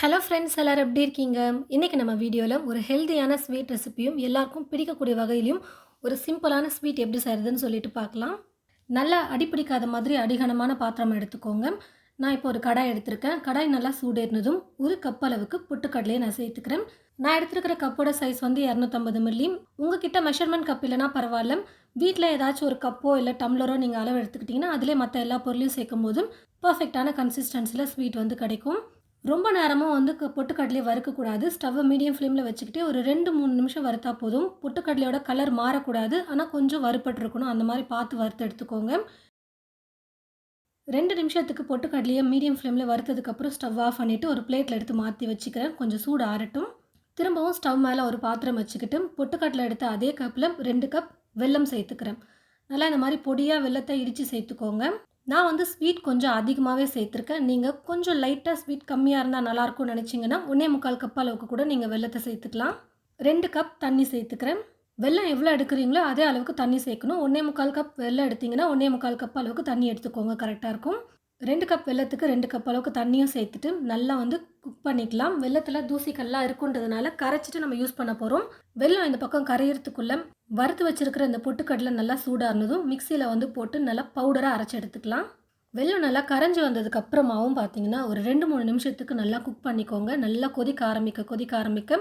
Hello friends எல்லோரும் எப்படி இருக்கீங்க? இன்றைக்கி நம்ம வீடியோவில் ஒரு ஹெல்த்தியான ஸ்வீட் ரெசிப்பியும் எல்லாருக்கும் பிடிக்கக்கூடிய வகையிலையும் ஒரு சிம்பிளான ஸ்வீட் எப்படி செய்கிறதுன்னு சொல்லிட்டு பார்க்கலாம். நல்லா அடிப்பிடிக்காத மாதிரி அடிகனமான பாத்திரம் எடுத்துக்கோங்க. நான் இப்போ ஒரு கடாய் எடுத்திருக்கேன். கடாய் நல்லா சூடேறினதும் ஒரு கப் அளவுக்கு புட்டுக்கடலையை நான் சேர்த்துக்கிறேன். நான் எடுத்துருக்கிற கப்போட சைஸ் வந்து இரநூத்தம்பது மில்லி உங்ககிட்ட மெஷர்மெண்ட் கப் இல்லைனா பரவாயில்ல. வீட்டில் ஏதாச்சும் ஒரு கப்போ இல்லை டம்ளரோ நீங்கள் அளவு எடுத்துக்கிட்டிங்கன்னா அதிலே மற்ற எல்லா பொருளையும் சேர்க்கும் போதும் பர்ஃபெக்டான கன்சிஸ்டன்சியில் ஸ்வீட் வந்து கிடைக்கும். ரொம்ப நேரமும் வந்து க- பொட்டுக்கடலையை வறுக்கக்கூடாது. ஸ்டவ்வை மீடியம் ஃப்ளேமில் வச்சுக்கிட்டு ஒரு ரெண்டு மூணு நிமிஷம் வறுத்தா போதும். பொட்டுக்கடலையோட கலர் மாறக்கூடாது. ஆனால் கொஞ்சம் வறுபட்டிருக்கணும். அந்த மாதிரி பார்த்து வறுத்து எடுத்துக்கோங்க. ரெண்டு நிமிஷத்துக்கு பொட்டுக்கடலையை மீடியம் ஃப்ளேமில் வறுத்ததுக்கப்புறம் ஸ்டவ் ஆஃப் பண்ணிவிட்டு ஒரு பிளேட்டில் எடுத்து மாற்றி வச்சுக்கிறேன். கொஞ்சம் சூடு ஆறட்டும். திரும்பவும் ஸ்டவ் மேலே ஒரு பாத்திரம் வச்சுக்கிட்டு பொட்டுக்கடலை எடுத்த அதே கப்பில் ரெண்டு கப் வெல்லம் சேர்த்துக்கிறேன். நல்லா இந்த மாதிரி பொடியாக வெல்லத்தை இடித்து சேர்த்துக்கோங்க. நான் வந்து ஸ்வீட் கொஞ்சம் அதிகமாகவே சேர்த்துருக்கேன். நீங்கள் கொஞ்சம் லைட்டாக ஸ்வீட் கம்மியாக இருந்தால் நல்லாயிருக்கும்னு நினச்சிங்கன்னா ஒன்றே முக்கால் கப் அளவுக்கு கூட நீங்கள் வெள்ளத்தை சேர்த்துக்கலாம். ரெண்டு கப் தண்ணி சேர்த்துக்கிறேன். வெள்ளம் எவ்வளோ எடுக்கிறீங்களோ அதே அளவுக்கு தண்ணி சேர்க்கணும். ஒன்றே முக்கால் கப் வெள்ளம் எடுத்தீங்கன்னா ஒன்றே முக்கால் கப் அளவுக்கு தண்ணி எடுத்துக்கோங்க. கரெக்டாக இருக்கும். ரெண்டு கப் வெல்லத்துக்கு ரெண்டு கப் அளவுக்கு தண்ணியும் சேர்த்துட்டு நல்லா வந்து குக் பண்ணிக்கலாம். வெல்லத்தில் தூசிக்கல்லாம் இருக்குன்றதுனால கரைச்சிட்டு நம்ம யூஸ் பண்ண போகிறோம் வெள்ளம் இந்த பக்கம் கரையிறதுக்குள்ளே வறுத்து வச்சிருக்கிற இந்த பொட்டுக்கடலை நல்லா சூடானதும் மிக்சியில் வந்து போட்டு நல்லா பவுடராக அரைச்சி எடுத்துக்கலாம். வெள்ளம் நல்லா கரைஞ்சி வந்ததுக்கு அப்புறமாவும் பார்த்தீங்கன்னா ஒரு ரெண்டு மூணு நிமிஷத்துக்கு நல்லா குக் பண்ணிக்கோங்க. நல்லா கொதிக்க ஆரம்பிக்க கொதிக்க ஆரம்பிக்க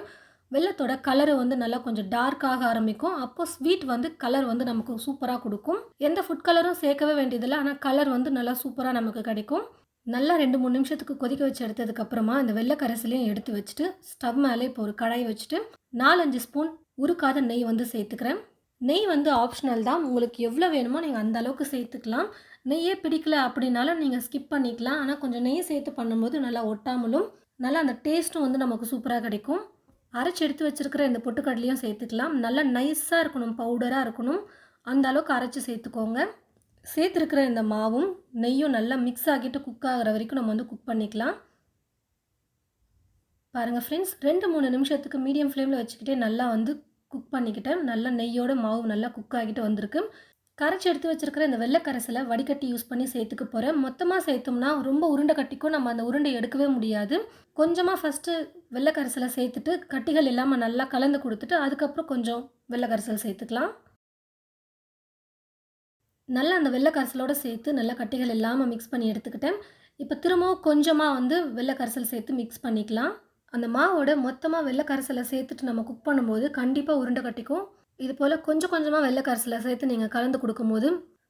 வெள்ளத்தோட கலரு வந்து நல்லா கொஞ்சம் டார்க்காக ஆரம்பிக்கும். அப்போ ஸ்வீட் வந்து கலர் வந்து நமக்கு சூப்பராக கொடுக்கும். எந்த ஃபுட் கலரும் சேர்க்கவே வேண்டியதில்லை. ஆனால் கலர் வந்து நல்லா சூப்பராக நமக்கு கிடைக்கும். நல்லா ரெண்டு மூணு நிமிஷத்துக்கு கொதிக்க வச்சு எடுத்ததுக்கப்புறமா இந்த வெள்ளை கரைசலையும் எடுத்து வச்சுட்டு ஸ்டவ் மேலே இப்போ ஒரு கடாய் வச்சுட்டு நாலஞ்சு ஸ்பூன் உருக்காத நெய் வந்து சேர்த்துக்கிறேன். நெய் வந்து ஆப்ஷனல் தான். உங்களுக்கு எவ்வளோ வேணுமோ நீங்கள் அந்த அளவுக்கு சேர்த்துக்கலாம். நெய்யே பிடிக்கல அப்படின்னாலும் நீங்கள் ஸ்கிப் பண்ணிக்கலாம். ஆனால் கொஞ்சம் நெய் சேர்த்து பண்ணும்போது நல்லா ஒட்டாமலும் நல்லா அந்த டேஸ்ட்டும் வந்து நமக்கு சூப்பராக கிடைக்கும். அரைச்சி எடுத்து வச்சிருக்கிற இந்த பொட்டுக்கடலையும் சேர்த்துக்கலாம். நல்லா நைஸாக இருக்கணும் பவுடராக இருக்கணும். அந்த அளவுக்கு அரைச்சி சேர்த்துக்கோங்க. சேர்த்துருக்கிற இந்த மாவும் நெய்யும் நல்லா மிக்ஸ் ஆகிட்டு குக் ஆகிற வரைக்கும் நம்ம வந்து குக் பண்ணிக்கலாம். பாருங்கள் ஃப்ரெண்ட்ஸ் ரெண்டு மூணு நிமிஷத்துக்கு மீடியம் ஃப்ளேமில் வச்சுக்கிட்டே நல்லா வந்து குக் பண்ணிக்கிட்டேன். நல்லா நெய்யோட மாவு நல்லா குக் ஆகிட்டு வந்திருக்கு. கரைச்சி எடுத்து வச்சிருக்கிற இந்த வெள்ளை கரைசலை வடிகட்டி யூஸ் பண்ணி சேர்த்துக்க போகிறேன் மொத்தமாக சேர்த்தோம்னா ரொம்ப உருண்டை கட்டிக்கும் நம்ம அந்த உருண்டை எடுக்கவே முடியாது. கொஞ்சமாக ஃபஸ்ட்டு வெள்ளைக்கரைசலை சேர்த்துட்டு கட்டிகள் இல்லாமல் நல்லா கலந்து கொடுத்துட்டு அதுக்கப்புறம் கொஞ்சம் வெள்ளை கரைசல் சேர்த்துக்கலாம். நல்லா அந்த வெள்ளைக்கரைசலோடு சேர்த்து நல்லா கட்டிகள் இல்லாமல் மிக்ஸ் பண்ணி எடுத்துக்கிட்டேன். இப்போ திரும்பவும் கொஞ்சமாக வந்து வெள்ளைக்கரைசல் சேர்த்து மிக்ஸ் பண்ணிக்கலாம். அந்த மாவோட மொத்தமாக வெள்ளை கரைசலை சேர்த்துட்டு நம்ம குக் பண்ணும்போது கண்டிப்பாக உருண்டை கட்டிக்கும். இது போல் கொஞ்சம் கொஞ்சமாக வெள்ளை சேர்த்து நீங்கள் கலந்து கொடுக்கும்போது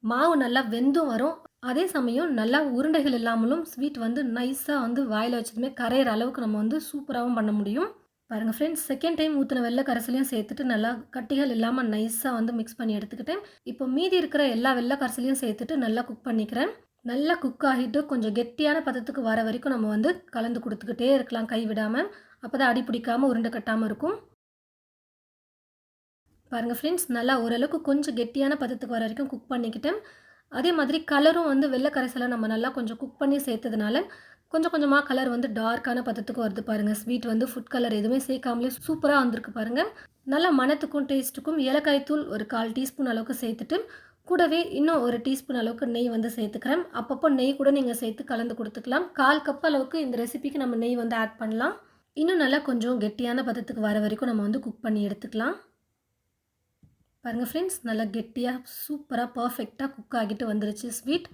மாவு நல்லா வெந்தும் வரும். அதே சமயம் நல்லா உருண்டைகள் இல்லாமலும் ஸ்வீட் வந்து நைஸாக வந்து வாயில் வச்சதுமே கரையிற அளவுக்கு நம்ம வந்து சூப்பராகவும் பண்ண முடியும். பாருங்கள் ஃப்ரெண்ட்ஸ் செகண்ட் டைம் ஊற்றின வெள்ளை கரைசலையும் சேர்த்துட்டு நல்லா கட்டிகள் இல்லாமல் நைஸாக வந்து மிக்ஸ் பண்ணி எடுத்துக்கிட்டேன். இப்போ மீதி இருக்கிற எல்லா வெள்ளை கரைசலையும் சேர்த்துட்டு நல்லா குக் பண்ணிக்கிறேன். நல்லா குக் ஆகிட்டு கொஞ்சம் கெட்டியான பதத்துக்கு வர வரைக்கும் நம்ம வந்து கலந்து கொடுத்துக்கிட்டே இருக்கலாம் கை விடாமல் அப்போ தான் அடி பிடிக்காமல் உருண்டை கட்டாமல் இருக்கும். பாருங்கள் ஃப்ரெண்ட்ஸ் நல்லா ஓரளவுக்கு கொஞ்சம் கெட்டியான பதத்துக்கு வர வரைக்கும் குக் பண்ணிக்கிட்டேன். அதே மாதிரி கலரும் வந்து வெள்ளை கரைசலை நம்ம நல்லா கொஞ்சம் குக் பண்ணி சேர்த்ததுனால கொஞ்சம் கொஞ்சமாக கலர் வந்து டார்க்கான பதத்துக்கு வருது பாருங்கள் ஸ்வீட் வந்து ஃபுட் கலர் எதுவுமே சேர்க்காமலே சூப்பராக வந்திருக்கு பாருங்கள் நல்லா மணத்துக்கும் டேஸ்ட்டுக்கும் ஏலக்காய் தூள் ஒரு கால் டீஸ்பூன் அளவுக்கு சேர்த்துட்டு கூடவே இன்னும் ஒரு டீஸ்பூன் அளவுக்கு நெய் வந்து சேர்த்துக்கிறேன். அப்பப்போ நெய் கூட நீங்கள் சேர்த்து கலந்து கொடுத்துக்கலாம். கால் கப் அளவுக்கு இந்த ரெசிபிக்கு நம்ம நெய் வந்து ஆட் பண்ணலாம். இன்னும் நல்லா கொஞ்சம் கெட்டியான பதத்துக்கு வர வரைக்கும் நம்ம வந்து குக் பண்ணி எடுத்துக்கலாம். பாருங்கள் ஃப்ரெண்ட்ஸ் நல்லா கெட்டியாக சூப்பராக பர்ஃபெக்டாக குக் ஆகிட்டு வந்துருச்சு. ஸ்வீட்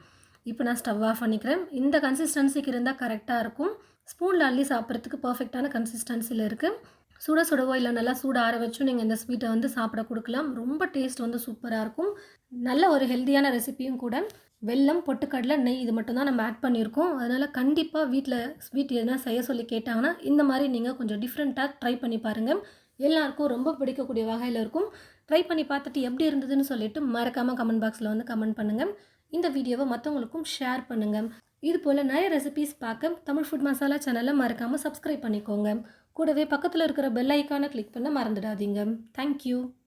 இப்போ நான் ஸ்டவ் ஆஃப் பண்ணிக்கிறேன். இந்த கன்சிஸ்டன்சிக்கு இருந்தால் கரெக்டாக இருக்கும். ஸ்பூனில் அள்ளி சாப்பிட்றதுக்கு பர்ஃபெக்டான கன்சிஸ்டன்சியில் இருக்குது சுட சுடவோ இல்லை நல்லா சூட ஆற வச்சும் நீங்கள் இந்த ஸ்வீட்டை வந்து சாப்பிட கொடுக்கலாம். ரொம்ப டேஸ்ட் வந்து சூப்பராக இருக்கும். நல்ல ஒரு ஹெல்த்தியான ரெசிபியும் கூட. வெல்லம் பொட்டுக்கடலை நெய் இது மட்டும் தான் நம்ம ஆட் பண்ணியிருக்கோம். அதனால் கண்டிப்பாக வீட்டில் ஸ்வீட் எதுனா செய்ய சொல்லி கேட்டாங்கன்னா இந்த மாதிரி நீங்கள் கொஞ்சம் டிஃப்ரெண்ட்டாக ட்ரை பண்ணி பாருங்கள் எல்லாருக்கும் ரொம்ப பிடிக்கக்கூடிய வகையில் இருக்கும். ட்ரை பண்ணி பார்த்துட்டு எப்படி இருந்ததுன்னு சொல்லிட்டு மறக்காமல் கமெண்ட் பாக்ஸில் வந்து கமெண்ட் பண்ணுங்கள் இந்த வீடியோவை மற்றவங்களுக்கும் ஷேர் பண்ணுங்கள் இது போல் நிறைய ரெசிபீஸ் பார்க்க தமிழ் ஃபுட் மசாலா சேனலை மறக்காமல் சப்ஸ்கிரைப் பண்ணிக்கோங்க. கூடவே பக்கத்தில் இருக்கிற பெல் ஐக்கானை கிளிக் பண்ண மறந்துடாதீங்க. தேங்க்யூ